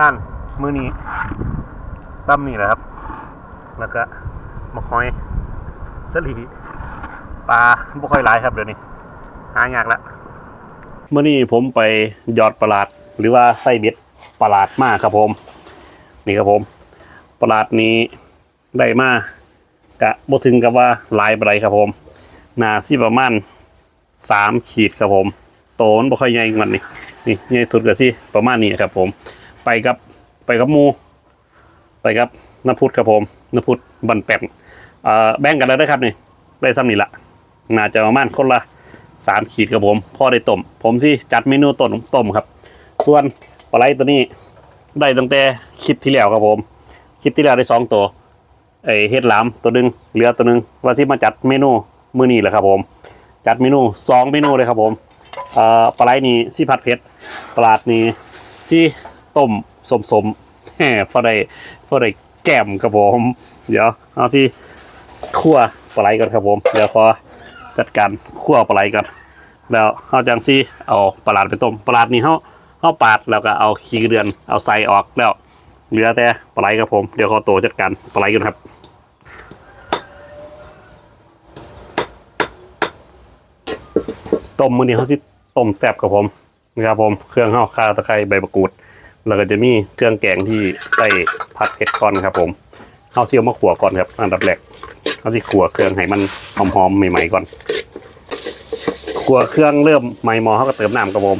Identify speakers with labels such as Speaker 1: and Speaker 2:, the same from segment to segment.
Speaker 1: งานมือนี้ซ้ำนี่แหละครับ แล้วก็มะคอยสลีปลาบ่ค่อยหลายครับเดี๋ยวนี้หายากละเมื่อนี้ผมไปหยอดประหลาด หรือว่าไส้เบ็ดประหลาดมากครับผม นี่ครับผมประหลาดนี้ได้มากกะบ่ถึงกับว่าหลายปานใดครับผมหนาที่ประมาณสามขีดครับผม โตมันบ่ค่อยใหญ่กว่านี้นี่ใหญ่สุดก็สิประมาณนี้ครับผม ไปกับ ไปกับมูไปครับนพุทธครับผมนพุทธบันแปมเอ่อแบ่งกันแล้วนะครับนี่ได้ซ้ำนี่ละน่าจะประมาณคนละสามขีดครับผมพ่อได้ต้มผมสิจัดเมนูต้มต้มครับ ส่วนปลาไหลตัวนี้ได้ตั้งแต่คลิปที่แล้วครับผมคลิปที่แล้วได้สองตัวไอเฮ็ดหลามตัวหนึงเหลือตัวหนึงว่าสิมาจัดเมนูมื้อนี้แหละครับผม จัดเมนูสองเมนูเลยครับผมเอ่อปลาไหลนี่สิผัดเผ็ดปลาดนี่สิ ต้มสมสมแหมพอได้พอได้แก้มครับผม เดี๋ยวเอาสิคั่วปลาไหลก่อนครับผม เดี๋ยวขอจัดการคั่วปลาไหลก่อนแล้วเอาจังสิเอาปลาดไปต้มปลาดนี่เฮาเฮาปาดแล้วก็เอาขี้เดือนเอาใส่ออกแล้วเหลือแต่ปลาไหลครับผม เดี๋ยวขอตัวจัดการปลาไหลกันครับต้มมือนี้เขาสิต้มแซ่บครับผมนะครับผม เครื่องข้าวขาตะไคร้ใบมะกรูด แล้วก็จะมีเครื่องแกงที่ใส่ผัดเผ็ดก่อนครับ ผมเอาเสียวมาขัวก่อนครับ อันดับแรกเอาที่ขัวเครื่องให้มันหอมๆใหม่ๆก่อนขัวเครื่องเริ่มไหม้หมอเขาก็เติมน้ำครับผม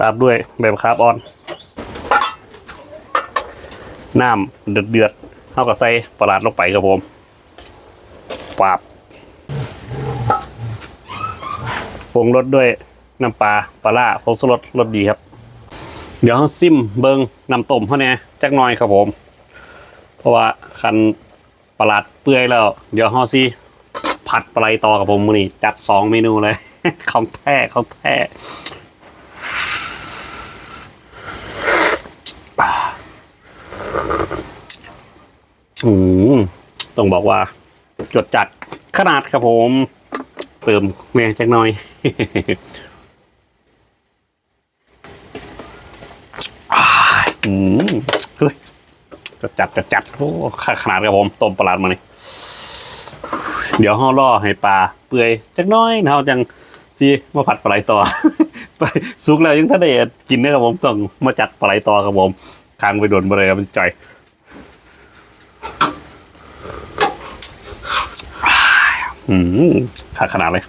Speaker 1: ตามด้วยใบมะขามอ่อนน้ำเดือดเดือดเท่ากับใส่ปลาร้าลงไปครับผมปาบปรุงรสด้วย น้ำปลาปลาล่าผงชูรสรสดีครับ เดี๋ยวเขาซิมเบิงน้ำต้มเขาเนี่ยจักหน่อยครับผม เพราะว่าคันปลาร้าเปื่อยแล้ว เดี๋ยวเขาสิผัดปลาไหลต่อกับผมมือนี่จัดสองเมนูเลยของแท้ของแท้อืมต้องบอกว่า จดจัดขนาดครับผม เติมแม่จักหน่อย อ้าย อืมเฮ้ยจดจัดจดจัดโอ้ขนาดครับผมต้มปลาร้ามานี่เดี๋ยวห่อล่อให้ปลาเปื่อยจักน้อยนะเราจังซีมาผัดปลาไหลต่อไปสุกแล้วยังถ้าได้กินเนี่ยครับผมต้องมาจัดปลาไหลต่อครับผมค้างไปโดนบริเวณมันจ่อยอืมขาดขนาดเลย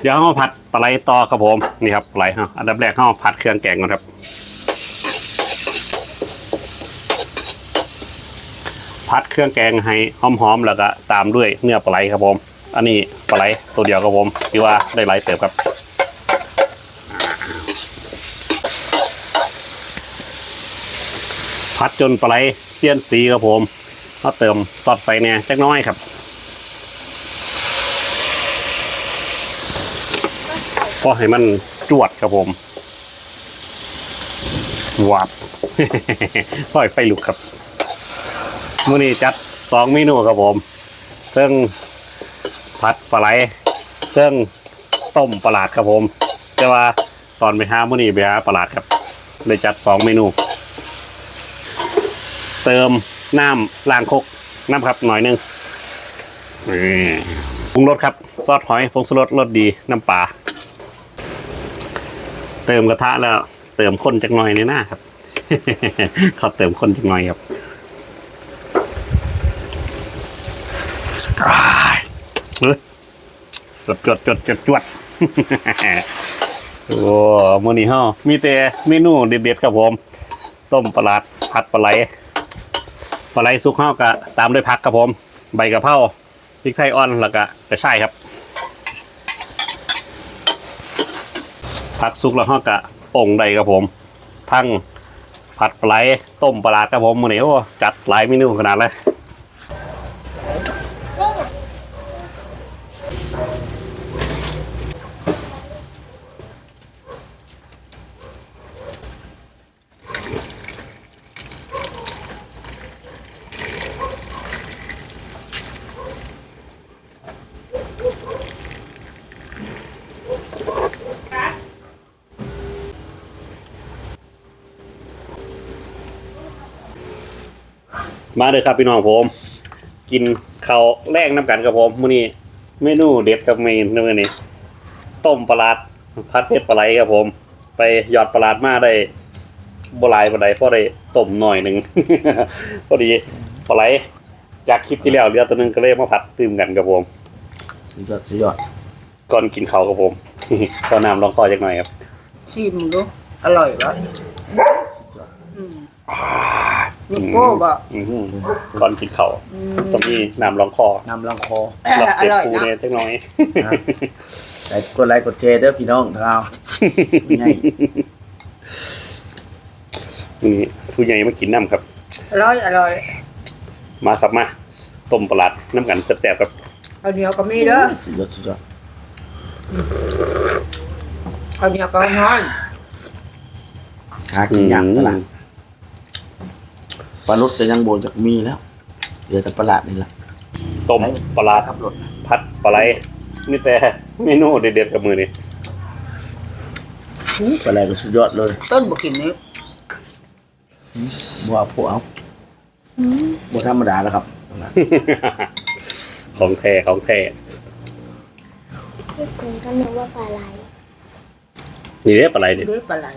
Speaker 1: เดี๋ยวเรามาผัดปลาไหลต่อครับผมนี่ครับปลาไหลฮะอันดับแรกเราผัดเครื่องแกงก่อนครับ ผัดเครื่องแกงให้หอมๆแล้วก็ตามด้วยเนื้อปลาไหลครับผม อันนี้ปลาไหลตัวเดียวครับผมที่ว่าได้ไหลเติบครับผัดจนปลาไหลเสี้ยนสีครับผมเราเติมซอสใส่เนี่ยจักน้อยครับก็ให้มันจวดครับผมวับปล่อยไฟลุกครับ มื้อนี้จัดสองเมนูครับผมซึ่งผัดปลาไหลซึ่งต้มปลาหลาดครับผม แต่ว่าตอนไปหามื้อนี้ไปหาปลาหลาดครับเลยจัดสองเมนู เติมน้ำล้างคกน้ำครับหน่อยนึงปรุงรสครับ ซอสหอยผงชูรสรสดีน้ำปลาเติมกระทะแล้ว เติมข้นจักหน่อยในหน้าครับ เขาเติมข้นจักหน่อยครับอ้าย เฮ้ยจดจดจดจดจวดโอ้มื้อนี้เฮามีแต่เมนูเด็ดๆครับผม ต้มปลาร้าผัดปลาไหลปลาไหลสุกเฮาก็ตามด้วยผักครับผม ใบกะเพราพริกไทยอ่อนแล้วก็กระชายครับผักสุกแล้วห่อกะป่งใดครับผม ทั้งผัดปลาไหลต้มปลาร้าครับผมมื้อนี้โอ้จัดหลายเมนูขนาดเลย มาเลยครับพี่น้องผม กินข้าวแรกน้ำกันกับผมมื้อนี้เมนูเด็ดกับเมนูมื้อนี้ต้มปลาร้าพัดเพชรปลาไหลครับผม ไปหยอดปลาร้ามาได้บหลายปลาไหลพอได้ต้มหน่อยหนึ่งพอดีปลาไหลจากคลิปที่แล้วเหลือตัวหนึงก็เลยมาผัดตื่มกันกับผม
Speaker 2: สุดยอดสุดยอด
Speaker 1: ก่อนกินข้าวกับผมขอน้ำลองคอจักหน่อยครับ
Speaker 3: ชิมดูอร่อยวะ
Speaker 2: สุดยอด
Speaker 3: อืมนี่โก้บ่
Speaker 1: อื้อหือก่อนกินข้าว
Speaker 3: อืม
Speaker 1: ต้องมีน้ำลองคอ
Speaker 2: น้ำลังคอ
Speaker 1: หลับ
Speaker 3: อ
Speaker 1: เสีย
Speaker 3: ร่อย
Speaker 1: ปู
Speaker 3: นะ
Speaker 1: เนี่ยจักหน่อย
Speaker 2: นะแต่กดไลค์กดแชร์เด้อพี่น้องเราง่าย
Speaker 1: นี่ผู้ใหญ่มากินน้ำครับ
Speaker 3: อร่อยอร่อย
Speaker 1: มาครับมาต้มปลาร้าน้ำกันแซ่บๆครับ
Speaker 3: ข้าวเหนียวก็มีเด้อ
Speaker 2: สุดยอดสุดยอด
Speaker 3: ข้าวเหนียวก็ร้อน
Speaker 2: หากินยากแล้วล่ะ ปลาลุดจะยังโบนจากมีแล้วเหลือแต่ปลาหลาดนี่แหละ
Speaker 1: ต้มปลาร้า
Speaker 2: ขับรถ
Speaker 1: ผัดปลาไหลนี่แต่เมนูเด็ดๆกับมือนี่
Speaker 2: ปลาไหลก็สุดยอดเลย
Speaker 3: ต้นบุกินนี้
Speaker 2: บัวผัวเอาบัวธรรมดาแล้วครับ
Speaker 1: ของแท้ของแท้
Speaker 4: ที่จริงก็นึกว่าปลาไหล
Speaker 1: นี่เด้อปลาไหลเนี่ย
Speaker 3: ด้วยปลาไหล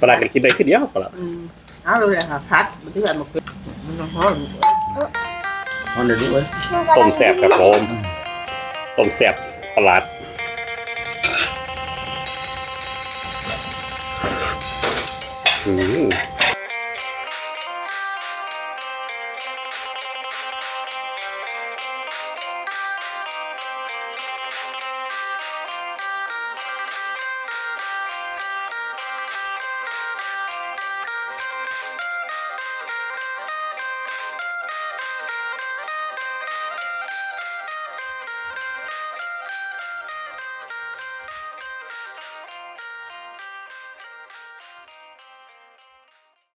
Speaker 1: ปลาไหลกันกินได้ขึ้นเดียวปลาไหล
Speaker 3: อืม เอาเลยค่ะพัดมันที่แบบมันเป็นมันร้อน
Speaker 2: มันเดี๋ยวนี้เว้ย
Speaker 1: ต้มแซ่บครับผมต้มแซ่บปลาร้าอืม